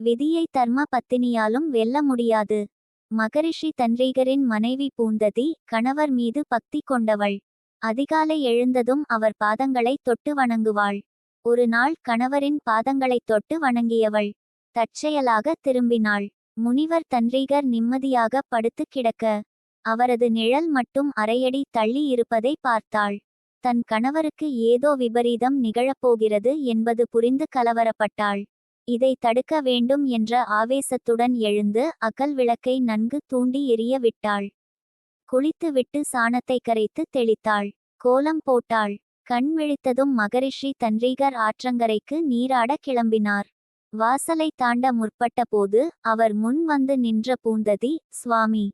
விதியை தர்ம பத்தினியாலும் வெல்ல முடியாது. மகரிஷி தன்ரீகரின் மனைவி பூந்ததி கணவர் மீது பக்தி கொண்டவள். அதிகாலை எழுந்ததும் அவர் பாதங்களை தொட்டு வணங்குவாள். ஒரு நாள் கணவரின் பாதங்களைத் தொட்டு வணங்கியவள். தற்செயலாக திரும்பினாள். முனிவர் தன்ரீகர் நிம்மதியாக படுத்து கிடக்க அவரது நிழல் மட்டும் அரையடி தள்ளி இருப்பதை பார்த்தாள். தன் கணவருக்கு ஏதோ விபரீதம் நிகழப்போகிறது என்பது புரிந்து கலவரப்பட்டாள். இதை தடுக்க வேண்டும் என்ற ஆவேசத்துடன் எழுந்து அகல் விளக்கை நன்கு தூண்டி எரிய விட்டாள். குளித்துவிட்டு சாணத்தை கரைத்து தெளித்தாள். கோலம் போட்டாள். கண் விழித்ததும் மகரிஷி தன்றீகர் ஆற்றங்கரைக்கு நீராட கிளம்பினார். வாசலை தாண்ட முற்பட்ட போது அவர் முன் வந்து நின்ற பூந்ததி சுவாமி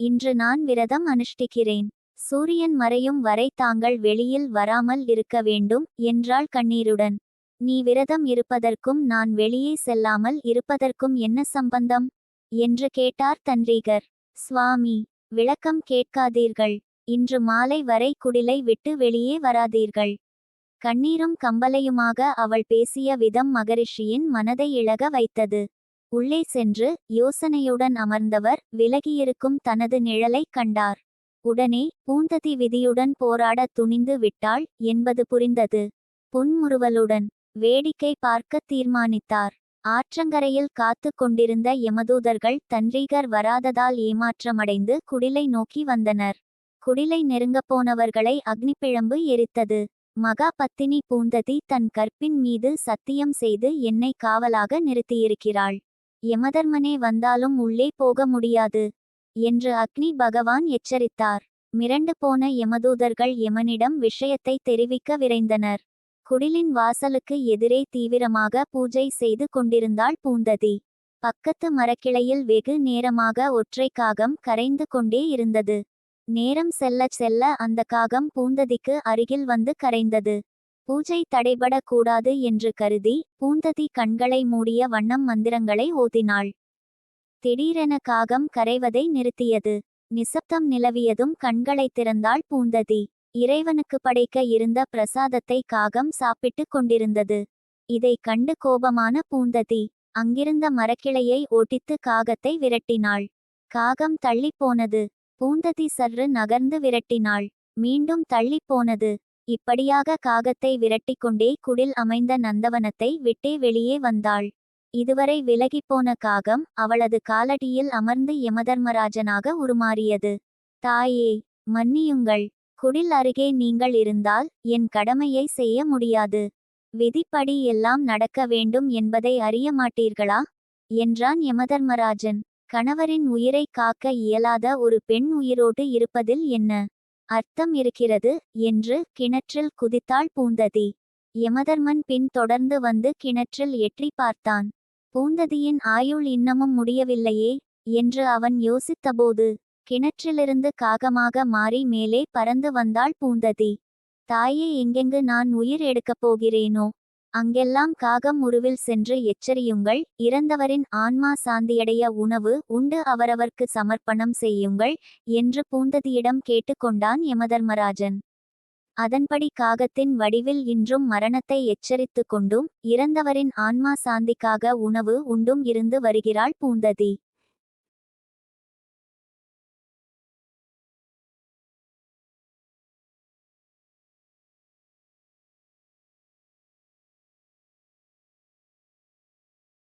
இன்று நான் விரதம் அனுஷ்டிக்கிறேன். சூரியன் மறையும் வரை தாங்கள் வெளியில் வராமல் இருக்க வேண்டும் என்றாள் கண்ணீருடன். நீ விரதம் இருப்பதற்கும் நான் வெளியே செல்லாமல் இருப்பதற்கும் என்ன சம்பந்தம்? என்று கேட்டார் தன்ரீகர். சுவாமி விளக்கம் கேட்காதீர்கள். இன்று மாலை வரை குடிலை விட்டு வெளியே வராதீர்கள். கண்ணீரும் கம்பலையுமாக அவள் பேசிய விதம் மகரிஷியின் மனதை இழக வைத்தது. உள்ளே சென்று யோசனையுடன் அமர்ந்தவர் விலகியிருக்கும் தனது நிழலைக் கண்டார். உடனே பூந்ததி விதியுடன் போராட துணிந்து விட்டாள் என்பது புரிந்தது. புன்முறுவலுடன் வேடிக்கை பார்க்க தீர்மானித்தார். ஆற்றங்கரையில் காத்து கொண்டிருந்த யமதூதர்கள் தன்றீகர் வராததால் ஏமாற்றமடைந்து குடிலை நோக்கி வந்தனர். குடிலை நெருங்கப் போனவர்களை அக்னிப்பிழம்பு எரித்தது. மகா பத்தினி பூந்ததி தன் கற்பின் மீது சத்தியம் செய்து என்னை காவலாக நிறுத்தியிருக்கிறாள். யமதர்மனே வந்தாலும் உள்ளே போக முடியாது. என்று அக்னி பகவான் எச்சரித்தார். மிரண்டு போன யமதூதர்கள் யமனிடம் விஷயத்தை தெரிவிக்க விரைந்தனர். குடிலின் வாசலுக்கு எதிரே தீவிரமாக பூஜை செய்து கொண்டிருந்தாள் பூந்ததி. பக்கத்து மரக்கிளையில் வெகு நேரமாக ஒற்றை காகம் கரைந்து கொண்டே இருந்தது. நேரம் செல்ல செல்ல அந்த காகம் பூந்ததிக்கு அருகில் வந்து கரைந்தது. பூஜை தடைபடக்கூடாது என்று கருதி பூந்ததி கண்களை மூடிய வண்ணம் மந்திரங்களை ஓதினாள். திடீரென காகம் கரைவதை நிறுத்தியது. நிசப்தம் நிலவியதும் கண்களைத் திறந்தாள் பூந்ததி. இறைவனுக்கு படைக்க இருந்த பிரசாதத்தை காகம் சாப்பிட்டு கொண்டிருந்தது. இதை கண்டு கோபமான பூந்ததி அங்கிருந்த மரக்கிளையை ஓட்டித்து காகத்தை விரட்டினாள். காகம் தள்ளிப் போனது. பூந்ததி சற்று நகர்ந்து விரட்டினாள். மீண்டும் தள்ளிப் போனது. இப்படியாக காகத்தை விரட்டிக்கொண்டே குடில் அமைந்த நந்தவனத்தை விட்டே வெளியே வந்தாள். இதுவரை விலகிப்போன காகம் அவளது காலடியில் அமர்ந்து யமதர்மராஜனாக உருமாறியது. தாயே மன்னியுங்கள். குடில் அருகே நீங்கள் இருந்தால் என் கடமையை செய்ய முடியாது. விதிப்படி எல்லாம் நடக்க வேண்டும் என்பதை அறிய மாட்டீர்களா? என்றான் யமதர்மராஜன். கணவரின் உயிரை காக்க இயலாத ஒரு பெண் உயிரோடு இருப்பதில் என்ன அர்த்தம் இருக்கிறது? என்று கிணற்றில் குதித்தாள் பூந்ததி. யமதர்மன் பின் தொடர்ந்து வந்து கிணற்றில் எட்டி பார்த்தான். பூந்ததியின் ஆயுள் இன்னமும் முடியவில்லையே? என்று அவன் யோசித்தபோது கிணற்றிலிருந்து காகமாக மாறி மேலே பறந்து வந்தாள் பூந்ததி. தாயே எங்கெங்கு நான் உயிர் எடுக்கப் போகிறேனோ? அங்கெல்லாம் காகம் உருவில் சென்று எச்சரியுங்கள். இறந்தவரின் ஆன்மா சாந்தியடைய உணவு உண்டு. அவரவர்க்கு சமர்ப்பணம் செய்யுங்கள் என்று பூந்ததியிடம் கேட்டுக்கொண்டான் யமதர்மராஜன். அதன்படி காகத்தின் வடிவில் இன்றும் மரணத்தை எச்சரித்து கொண்டும் இறந்தவரின் ஆன்மா சாந்திக்காக உணவு உண்டும் இருந்து வருகிறாள் பூந்ததி.